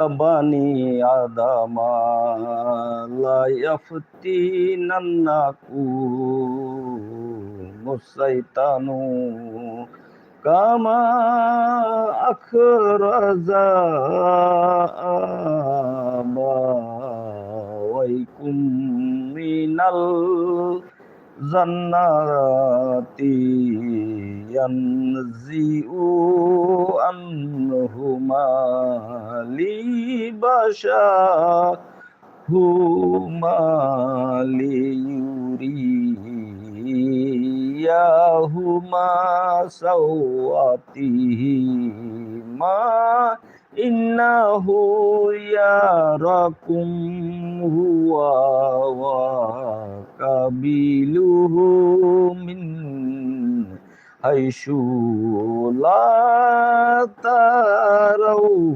بني آدم لا يفتننكم الشيطان كما أخرج أبويكم من الجنة ينزئ لبشاهما ليريهما سواتهما إنه يراكم هو وقبيله من حيث لا ترونهم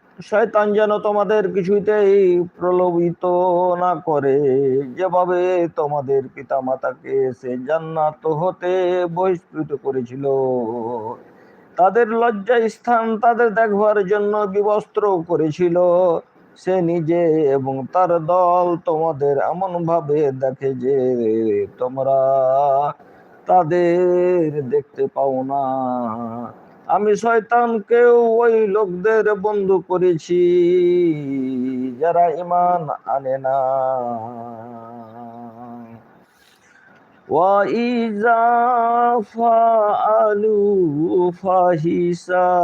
শয়তান যেন তোমাদের কিছুতেই প্রলোভিত না করে। যেভাবে তোমাদের পিতা মাতাকে সে জান্নাত হতে বহিষ্কৃত করেছিল, তাদের লজ্জা স্থান, তাদের দেখবার জন্য বিবস্ত্র করেছিল। সে নিজে এবং তার দল তোমাদের এমন ভাবে দেখে যে তোমরা তাদের দেখতে পাও না। আমি শয়তানকেও ওই লোকদের বন্ধু করেছি যারা ইমান আনে না وإذا فعلوا فاحشة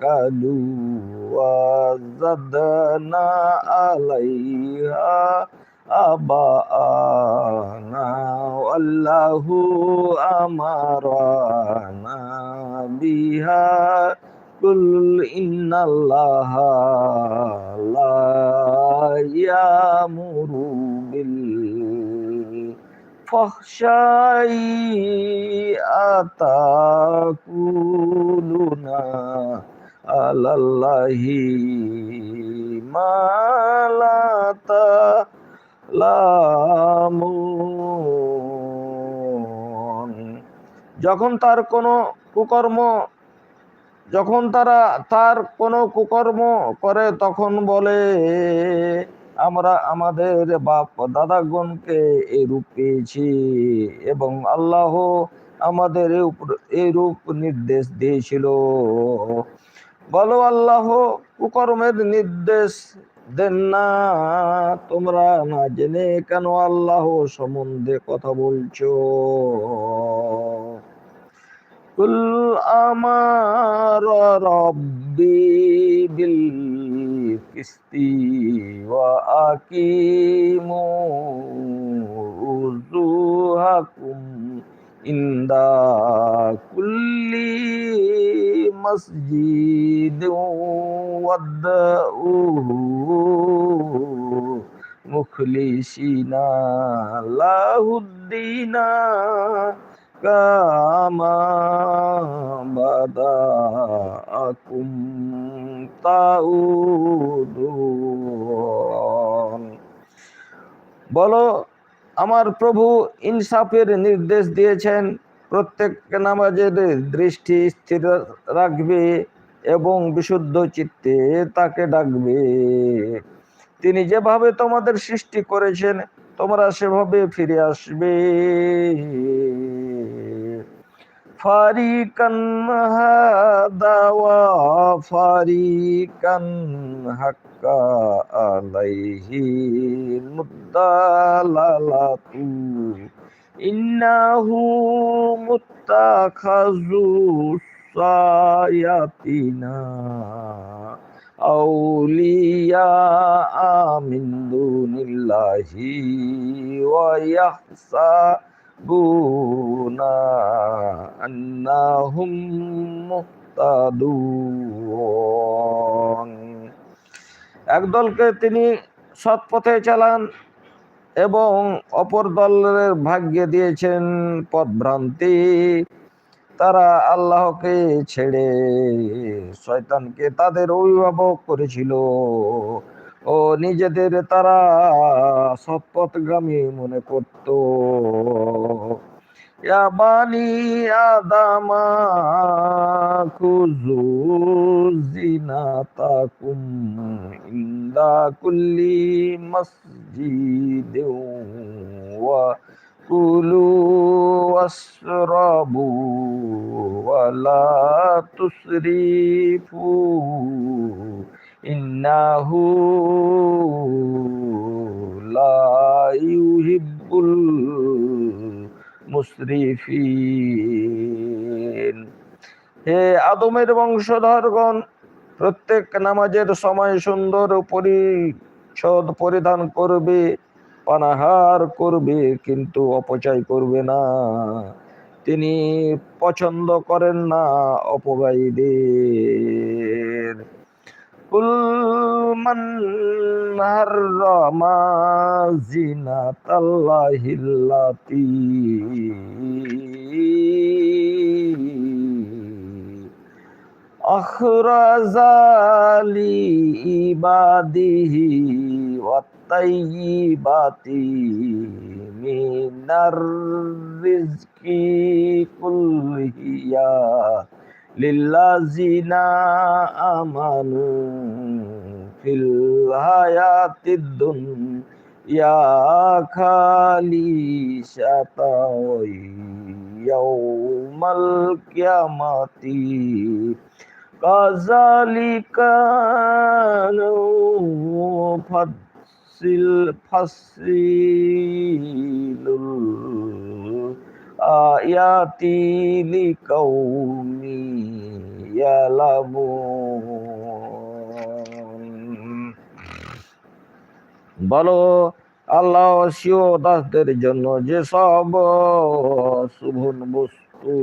قالوا وزدنا عليها آباءنا والله أمرنا بها قل إن الله لا يأمر بالفحشاء أتقولون على الله ما لا تعلمون যখন তার কোনো কুকর্ম, যখন তারা তার কোনো কুকর্ম করে, তখন বলে, আমরা আমাদের বাপ দাদাগণকে এরূপ পেয়েছি এবং আল্লাহ আমাদের এরূপ নির্দেশ দিয়েছিল। বলো, আল্লাহ কুকর্মের নির্দেশ দেন না, তোমরা না জেনে কেন আল্লাহ সম্বন্ধে কথা বলছো? কুল আমার রব্বি বিল কিস্তি ওয়া আকিমু উজুহাকুম ইন্দা কুল্লি মসজিদ ওয়াদউহু মুখলিসিনা লাহুদ্দিনা কামা বাদাআকুম তাউদুন বলো, আমার প্রভু ইনসাফের নির্দেশ দিয়েছেন, প্রত্যেক নামাজের দৃষ্টি স্থির রাখবে। এবং বিশুদ্ধ চিত্তে তাকে ডাকবে। তিনি যেভাবে তোমাদের সৃষ্টি করেছেন, তোমরা সেভাবে ফিরে আসবে। ফারিকান হাদা ওয়া ফারিকান হাক্কা আলাইহি মুদালালাতু ইন্নাহু মুত্তাখাযু সায়াতিনা আউলিয়া মিন দুনিল্লাহি ওয়া ইয়াহসাবুনা আন্নাহুম মুহতাদুন। একদলকে তিনি সৎ পথে চালান এবং অপর দলের ভাগ্যে দিয়েছেন পথভ্রান্তি তারা আল্লাহকে ছেড়ে শয়তানকে তাদের অভিভাবক করেছিল। ও নিজেদের তারা সৎপথগামী মনে করত। বানি আদামা জিনাতাকুম ইন্দা কুল্লি মসজিদ ওয়া কুলু ওয়াশরাবু ওয়ালা তুসরিফু ইন্নাহু লা ইউহিব্বুল মুসরিফিন। হে আদমের বংশধরগণ, প্রত্যেক নামাজের সময় সুন্দর পরিচ্ছদ পরিধান করবে। অনাহার করবে, কিন্তু অপচয় করবে না। তিনি পছন্দ করেন না অপবায়ীদের কুল মান হাররামা ইবাদিহি ওয়া والطيبات من الرزق قل هي للذين آمنوا في الحياة الدنيا خالصة يوم القيامة كذلك نفصل فصيل الآيات لقوم يعلمون বলো আল্লাহ শিও দাসদের জন্য যে সব শুভন বস্তু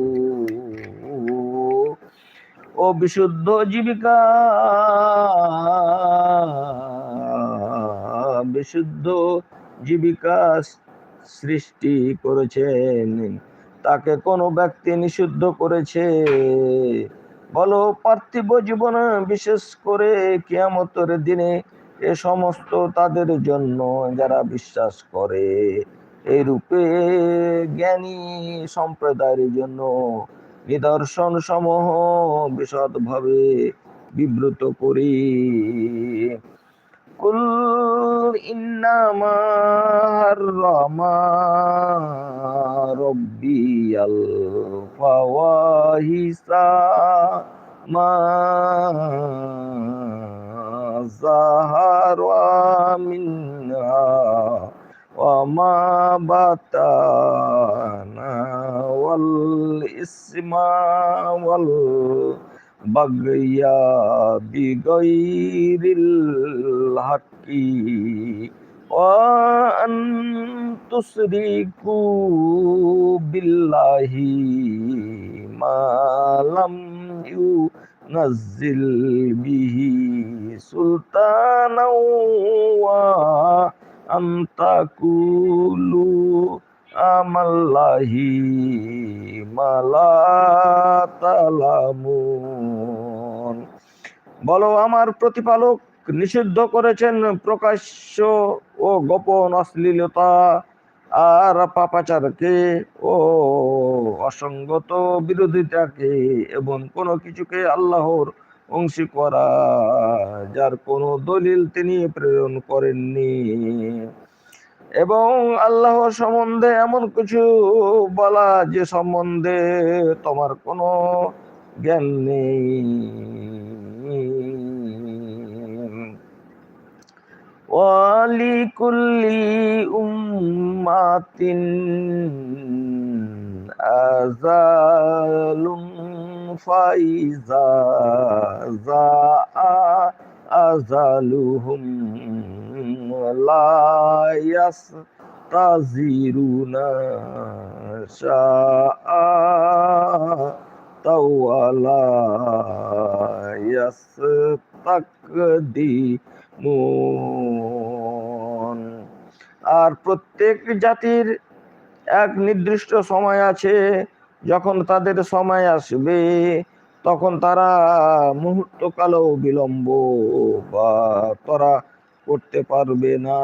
ও বিশুদ্ধ জীবিকা বিশুদ্ধ জীবিকা সৃষ্টি করেছেন। তাকে কোনো ব্যক্তি নিষিদ্ধ করেছে। বলো, পার্থিব জীবনে বিশেষ করে কিয়ামতের দিনে এ সমস্ত তাদের জন্য যারা বিশ্বাস করে এই রূপে জ্ঞানী সম্প্রদায়ের জন্য নিদর্শন সমূহ বিশদভাবে বিব্রত করি। قل إنما حرم ربي الفواحش ما ظهر منها وما بطن والإسم والإسم بغيا بغير الحق وأن تشركوا بالله ما لم ينزل به سلطانا وأن تقولوا أم الله বলো, আমার প্রতিপালক নিষিদ্ধ করেছেন প্রকাশ্য ও গোপন অশ্লীলতা, আর পাপাচারকে ও অসঙ্গত বিরোধিতাকে এবং কোনো কিছুকে আল্লাহর অংশী করা, যার কোনো দলিল তিনি প্রেরণ করেননি। এবং আল্লাহ সম্বন্ধে এমন কিছু বলা যে সম্বন্ধে তোমার কোনো জ্ঞান নেই। ওয়ালিকুল্লি উম্মাতিন আজালুম ফাইজা আজালুহুম لا يستزيرون شاء ولا يستقدمون আর প্রত্যেক জাতির এক নির্দিষ্ট সময় আছে যখন তাদের সময় আসবে তখন তারা মুহূর্ত কালো বিলম্ব বা তারা করতে পারবে না।